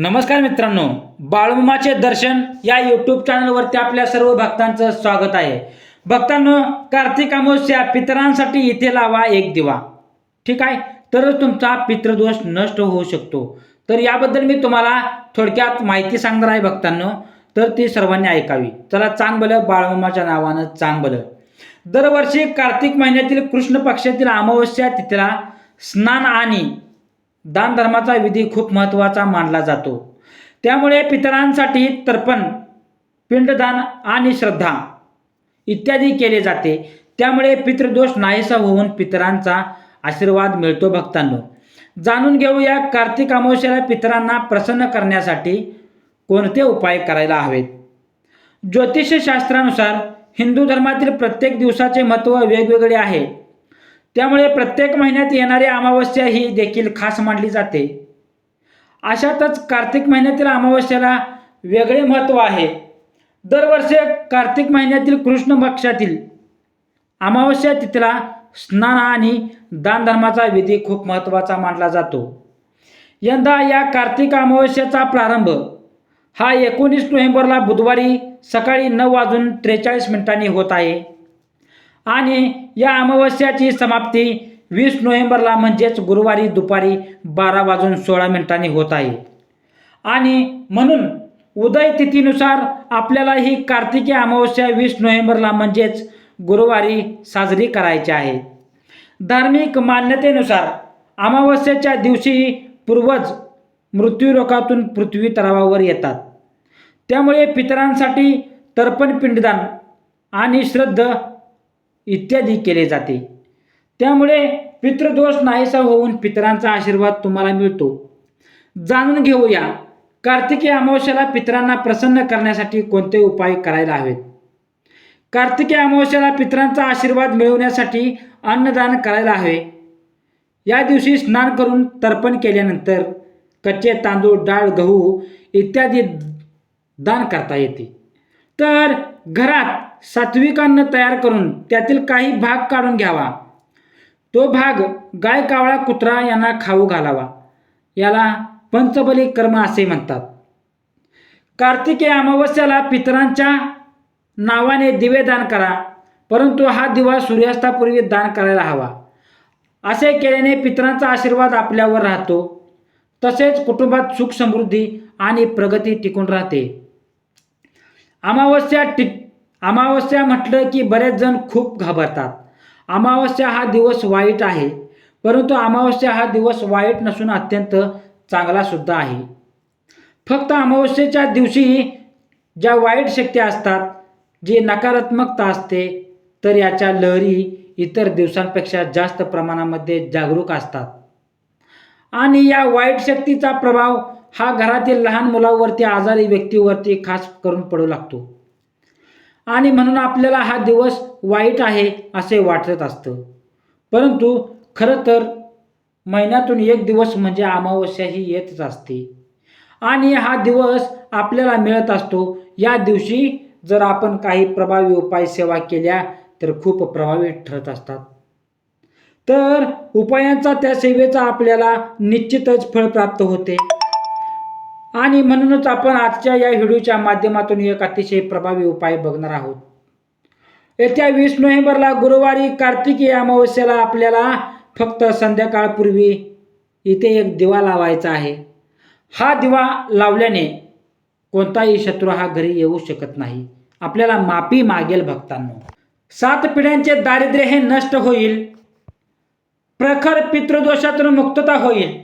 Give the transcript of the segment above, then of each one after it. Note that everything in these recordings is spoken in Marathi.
नमस्कार मित्रांनो बाळमुमाचे दर्शन या यूट्यूब चॅनलवरती आपल्या सर्व भक्तांचं स्वागत आहे. भक्तांनो कार्तिक अमावस्या पितरांसाठी इथे लावा एक दिवा. ठीक आहे? तरच तुमचा पितृदोष नष्ट होऊ शकतो. तर याबद्दल मी तुम्हाला थोडक्यात माहिती सांगणार आहे भक्तांनो. तर ती सर्वांनी ऐकावी. चला चांग बाळमुमाच्या नावानं चांगबलं. दरवर्षी कार्तिक महिन्यातील कृष्ण पक्षातील अमावस्या तिथला स्नान आणि दान धर्माचा विधी खूप महत्त्वाचा मानला जातो. त्यामुळे पितरांसाठी तर्पण पिंडदान आणि श्रद्धा इत्यादी केले जाते. त्यामुळे पितृदोष नाहीसा होऊन पितरांचा आशीर्वाद मिळतो भक्तांनो. जाणून घेऊया कार्तिक अमावस्याला पितरांना प्रसन्न करण्यासाठी कोणते उपाय करायला हवेत? ज्योतिषशास्त्रानुसार हिंदू धर्मातील प्रत्येक दिवसाचे महत्त्व वेगवेगळे आहे. त्यामुळे प्रत्येक महिन्यात येणारी अमावस्या ही देखील खास मानली जाते. अशातच कार्तिक महिन्यातील अमावस्याला वेगळे महत्त्व आहे. दरवर्षी कार्तिक महिन्यातील कृष्ण पक्षातील अमावस्या तिथला स्नान आणि दानधर्माचा विधी खूप महत्त्वाचा मानला जातो. यंदा या कार्तिक अमावस्याचा प्रारंभ हा एकोणीस नोव्हेंबरला बुधवारी सकाळी नऊ वाजून त्रेचाळीस मिनिटांनी होत आहे. आणि या अमावस्याची समाप्ती वीस नोव्हेंबरला म्हणजेच गुरुवारी दुपारी बारा वाजून सोळा मिनिटांनी होत आहे. आणि म्हणून उदय तिथीनुसार आपल्याला ही कार्तिकी अमावस्या वीस नोव्हेंबरला म्हणजेच गुरुवारी साजरी करायची आहे. धार्मिक मान्यतेनुसार अमावस्येच्या दिवशी पूर्वज मृत्यूलोकातून पृथ्वी तलावावर येतात. त्यामुळे पितरांसाठी तर्पण पिंडदान आणि श्रद्ध इत्यादी केले जाते. त्यामुळे पितृदोष नाहीसा होऊन पितरांचा आशीर्वाद तुम्हाला मिळतो. जाणून घेऊया कार्तिकी अमावस्याला पितरांना प्रसन्न करण्यासाठी कोणते उपाय करायला हवेत? कार्तिकी अमावस्याला पितरांचा आशीर्वाद मिळवण्यासाठी अन्नदान करायला हवे. या दिवशी स्नान करून तर्पण केल्यानंतर कच्चे तांदूळ डाळ गहू इत्यादी दान करता येते. तर घरात सात्विक अन्न तयार करून त्यातील काही भाग काढून घ्यावा. तो भाग गाय कावळा कुत्रा यांना खाऊ घालावा. याला पंचबली कर्म असे म्हणतात. कार्तिकी अमावस्याला पितरांच्या नावाने दिवे दान करा परंतु हा दिवा सूर्यास्तापूर्वी दान करायला हवा. असे केल्याने पितरांचा आशीर्वाद आपल्यावर राहतो. तसेच कुटुंबात सुख समृद्धी आणि प्रगती टिकून राहते. अमावस्या टिक अमावस्या म्हटलं की बरेच जण खूप घाबरतात. अमावस्या हा दिवस वाईट आहे परंतु अमावस्या हा दिवस वाईट नसून अत्यंत चांगलासुद्धा आहे. फक्त अमावस्येच्या दिवशी ज्या वाईट शक्ती असतात जी नकारात्मकता असते तर याच्या लहरी इतर दिवसांपेक्षा जास्त प्रमाणामध्ये जागरूक असतात. आणि या वाईट शक्तीचा प्रभाव हा घरातील लहान मुलावरती आजारी व्यक्तीवरती खास करून पडू लागतो. आणि म्हणून आपल्याला हा दिवस वाईट आहे असे वाटत असतं. परंतु खरं तर महिन्यातून एक दिवस म्हणजे अमावस्या ही येतच असते. आणि हा दिवस आपल्याला मिळत असतो. या दिवशी जर आपण काही प्रभावी उपाय सेवा केल्या तर खूप प्रभावी ठरत असतात. तर उपायांचा त्या सेवेचा आपल्याला निश्चितच फळ प्राप्त होते. आणि म्हणूनच आपण आजच्या या व्हिडिओच्या माध्यमातून एक अतिशय प्रभावी उपाय बघणार आहोत. येत्या वीस नोव्हेंबरला गुरुवारी कार्तिकी अमावस्येला आपल्याला फक्त संध्याकाळपूर्वी इथे एक दिवा लावायचा आहे. हा दिवा लावल्याने कोणताही शत्रू हा घरी येऊ शकत नाही. आपल्याला माफी मागेल भक्तांनो. सात पिढ्यांचे दारिद्र्य हे नष्ट होईल. प्रखर पितृदोषातून मुक्तता होईल.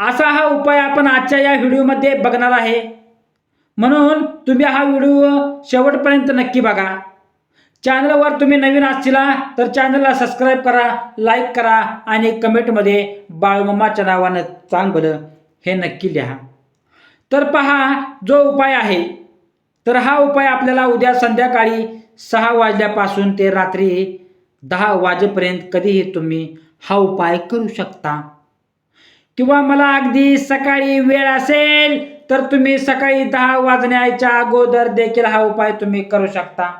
असा हा उपाय आपण आजच्या या व्हिडिओमध्ये बघणार आहे. म्हणून तुम्ही हा व्हिडिओ शेवटपर्यंत नक्की बघा. चॅनलवर तुम्ही नवीन असला तर चॅनलला सबस्क्राईब करा लाईक करा आणि कमेंटमध्ये बाळमम्माच्या नावानं चांगलं हे नक्की लिहा. तर पहा जो उपाय आहे तर हा उपाय आपल्याला उद्या संध्याकाळी सहा वाजल्यापासून ते रात्री दहा वाजेपर्यंत कधीही तुम्ही हा उपाय करू शकता. किंवा मला अगदी सकाळी वेळ असेल तर तुम्ही सकाळी दहा वाजण्याच्या अगोदर देखील हा उपाय तुम्ही करू शकता.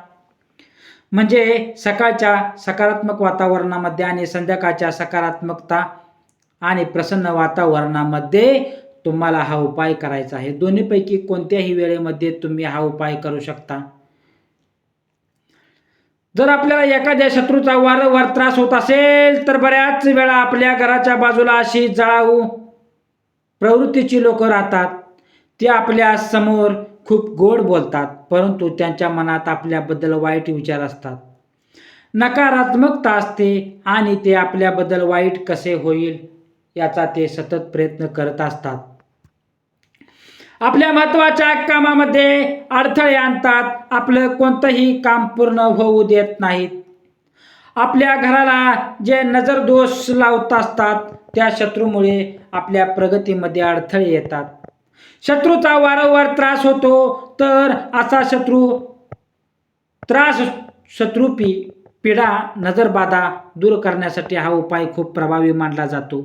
म्हणजे सकाळच्या सकारात्मक वातावरणामध्ये आणि संध्याकाळच्या सकारात्मकता आणि प्रसन्न वातावरणामध्ये तुम्हाला हा उपाय करायचा आहे. दोन्हीपैकी कोणत्याही वेळेमध्ये तुम्ही हा उपाय करू शकता. जर आपल्याला एखाद्या शत्रूचा वारंवार त्रास होत असेल तर बऱ्याच वेळा आपल्या घराच्या बाजूला अशी जळाऊ प्रवृत्तीची लोक राहतात. ते आपल्यासमोर खूप गोड बोलतात परंतु त्यांच्या मनात आपल्याबद्दल वाईट विचार असतात. नकारात्मकता असते आणि ते आपल्याबद्दल वाईट कसे होईल याचा ते सतत प्रयत्न करत असतात. आपल्या महत्त्वाच्या कामामध्ये अडथळे आणतात. आपलं कोणतंही काम पूर्ण होऊ देत नाहीत. आपल्या घराला जे नजर दोष लावत असतात त्या शत्रूमुळे आपल्या प्रगतीमध्ये अडथळे येतात. शत्रूचा वारंवार त्रास होतो तर असा शत्रू त्रास शत्रुपी पिढा नजरबाधा दूर करण्यासाठी हा उपाय खूप प्रभावी मानला जातो.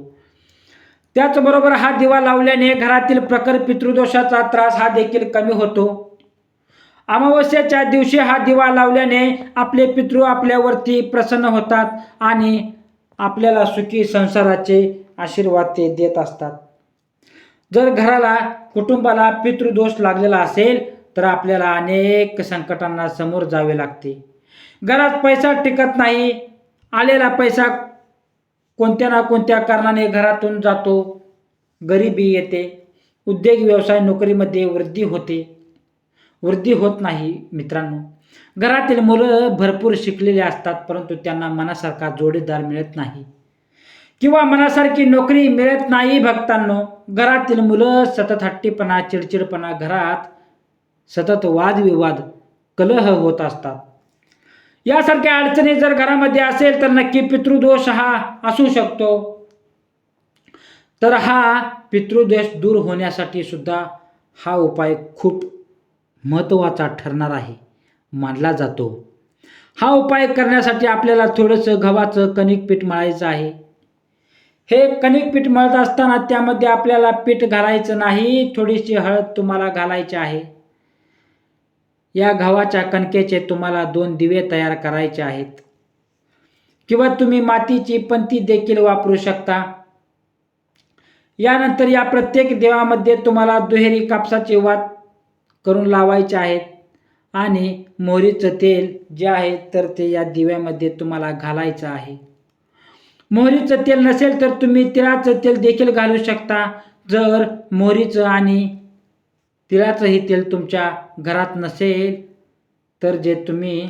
त्याचबरोबर हा दिवा लावल्याने घरातील प्रखर पितृदोषाचा त्रास हा देखील कमी होतो. अमावस्याच्या दिवशी हा दिवा लावल्याने आपले पितृ आपल्यावरती प्रसन्न होतात आणि आपल्याला सुखी संसाराचे आशीर्वाद ते देत असतात. जर घराला कुटुंबाला पितृदोष लागलेला असेल तर आपल्याला अनेक संकटांना समोर जावे लागते. घरात पैसा टिकत नाही आलेला पैसा कोणत्या ना कोणत्या कारणाने घरातून जातो गरिबी येते उद्योग व्यवसाय नोकरीमध्ये वृद्धी होते. वृद्धी होत नाही मित्रांनो. घरातील मुलं भरपूर शिकलेले असतात परंतु त्यांना मनासारखा जोडीदार मिळत नाही. किंवा मनासारखी नोकरी मिळत नाही भक्तांनो. घरातील मुलं सतत हट्टीपणा चिडचिडपणा घरात सतत वादविवाद कलह होत असतात. यासारख्या अडचणी जर घरामध्ये असेल तर नक्की पितृदोष हा असू शकतो. तर हा पितृदोष दूर होण्यासाठी सुद्धा हा उपाय खूप महत्त्वाचा ठरणार आहे मानला जातो. हा उपाय करण्यासाठी आपल्याला थोडंसं गव्हाचं कणिक पीठ मळायचं आहे. हे कणिक पीठ मळत असताना त्यामध्ये आपल्याला पीठ घालायचं नाही थोडीशी हळद तुम्हाला घालायची आहे. या गव्हाच्या कणकेचे तुम्हाला दोन दिवे तयार करायचे आहेत. किंवा तुम्ही मातीची पंती देखील वापरू शकता. यानंतर या प्रत्येक देवामध्ये तुम्हाला दुहेरी कापसाचे वात करून लावायचे आहेत. आणि मोहरीचं तेल जे आहे तर ते या दिव्यामध्ये तुम्हाला घालायचं आहे. मोहरीचं तेल नसेल तर तुम्ही तिळाचं तेल देखील घालू शकता. जर मोहरीचं आणि तिळाचंही तेल तुमच्या घरात नसेल तर जे तुम्ही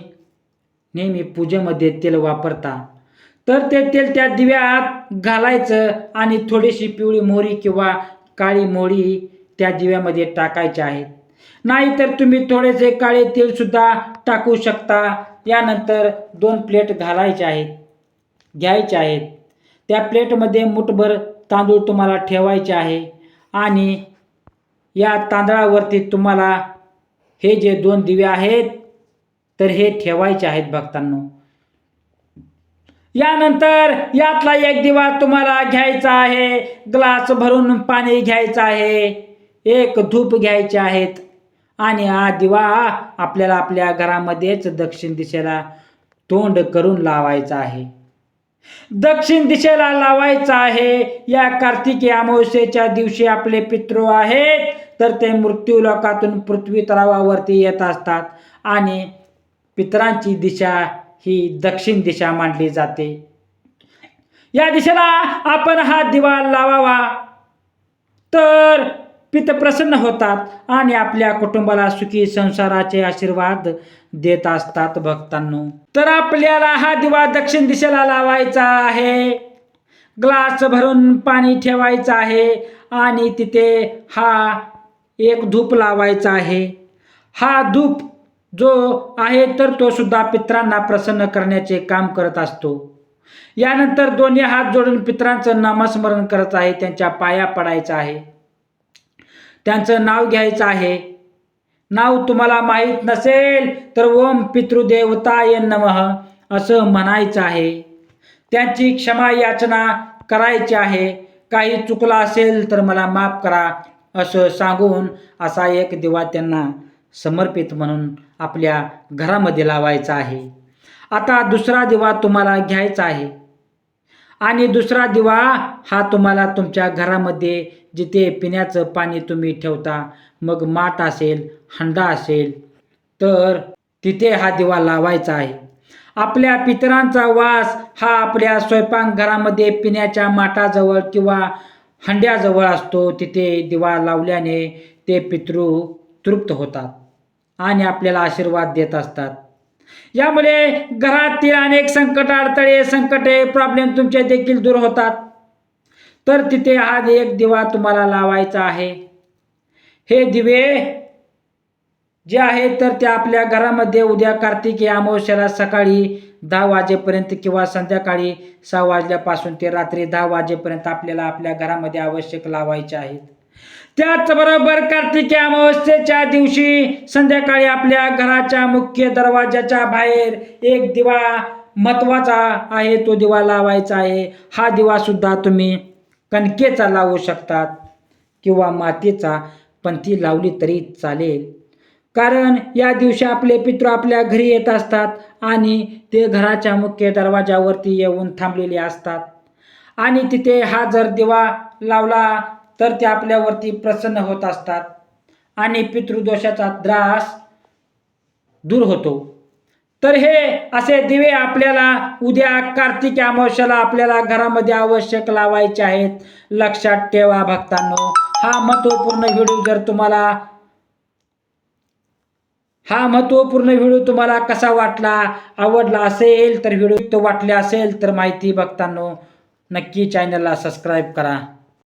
नेहमी पूजेमध्ये तेल वापरता. तर ते तेल त्या दिव्यात घालायचं आणि थोडीशी पिवळी मोहरी किंवा काळी मोहरी त्या दिव्यामध्ये टाकायच्या आहेत नाहीतर तुम्ही थोडेसे काळे तेलसुद्धा टाकू शकता. यानंतर दोन प्लेट घालायचे आहेत घ्यायचे आहेत. त्या प्लेटमध्ये मुठभर तांदूळ तुम्हाला ठेवायचे आहे आणि या तांदळावरती तुम्हाला हे जे दोन दिवे आहेत तर हे ठेवायचे आहेत भक्तांनो. यानंतर यातला एक दिवा तुम्हाला घ्यायचा आहे. ग्लास भरून पाणी घ्यायचं आहे. एक धूप घ्यायचे आहेत. आणि हा दिवा आपल्याला आपल्या घरामध्येच दक्षिण दिशेला तोंड करून लावायचा आहे. दक्षिण दिशेला लावायचा आहे. या कार्तिकी अमावस्येच्या दिवशी आपले पितृ आहेत. तर ते मृत्यूलोकातून पृथ्वी तलावावरती येत असतात आणि पितरांची दिशा ही दक्षिण दिशा मानली जाते. या दिशेला आपण हा दिवा लावावा. तर पित प्रसन्न होतात आणि आपल्या कुटुंबाला सुखी संसाराचे आशीर्वाद देत असतात भक्तांनो. तर आपल्याला हा दिवा दक्षिण दिशेला लावायचा आहे. ग्लास भरून पाणी ठेवायचं आहे आणि तिथे हा एक धूप लावायचा आहे. हा धूप जो आहे तर तो सुद्धा पित्रांना प्रसन्न करण्याचे काम करत असतो. यानंतर दोन्ही हात जोडून पित्रांचं नामस्मरण करत आहे त्यांच्या पाया पडायचं आहे. त्यांचं नाव घ्यायचं आहे. नाव तुम्हाला माहीत नसेल तर ओम पितृदेवताय नमः असं म्हणायचं आहे. त्यांची क्षमा याचना करायची आहे. काही चुकला असेल तर मला माफ करा. असं सांगून असा एक दिवा त्यांना समर्पित म्हणून आपल्या घरामध्ये लावायचा आहे. आता दुसरा दिवा तुम्हाला घ्यायचा आहे. आणि दुसरा दिवा हा तुम्हाला तुमच्या घरामध्ये जिथे पिण्याचं पाणी तुम्ही ठेवता मग माठ असेल हंडा असेल तर तिथे हा दिवा लावायचा आहे. आपल्या पितरांचा वास हा आपल्या स्वयंपाकघरामध्ये पिण्याच्या माठाजवळ किंवा हंड्याजवळ असतो तिथे दिवा लावल्याने ते पितृ तृप्त होतात आणि आपल्याला आशीर्वाद देत असतात. यामुळे घरातील अनेक संकट अडथळे संकटे प्रॉब्लेम तुमचे देखील दूर होतात. तर तिथे आज एक दिवा तुम्हाला लावायचा आहे. हे दिवे जे आहे तर ते आपल्या घरामध्ये उद्या कार्तिकी अमावस्याला सकाळी दहा वाजेपर्यंत किंवा संध्याकाळी सहा वाजल्यापासून ते रात्री दहा वाजेपर्यंत आपल्याला आपल्या घरामध्ये आवश्यक लावायचे आहेत. त्याचबरोबर कार्तिकी अमावस्येच्या दिवशी संध्याकाळी आपल्या घराच्या मुख्य दरवाजाच्या बाहेर एक दिवा महत्त्वाचा आहे तो दिवा लावायचा आहे. हा दिवा सुद्धा तुम्ही कणकेचा लावू शकतात किंवा मातीचा पण ती लावली तरी चालेल. कारण या दिवशी आपले पितृ आपल्या घरी येत असतात आणि ते घराच्या मुख्य दरवाजावरती येऊन थांबलेले असतात. आणि तिथे हा जर दिवा लावला तर ते आपल्यावरती प्रसन्न होत असतात आणि पितृदोषाचा त्रास दूर होतो. तर हे असे दिवे आपल्याला उद्या कार्तिक अमावस्याला आपल्याला घरामध्ये आवश्यक लावायचे आहेत. लक्षात ठेवा भक्तांनो हा महत्त्वपूर्ण व्हिडिओ जर तुम्हाला हा महत्त्वपूर्ण व्हिडिओ तुम्हाला कसा वाटला आवडला असेल तर व्हिडिओ वाटले असेल तर माहिती बघताना नक्की चॅनलला सबस्क्राईब करा.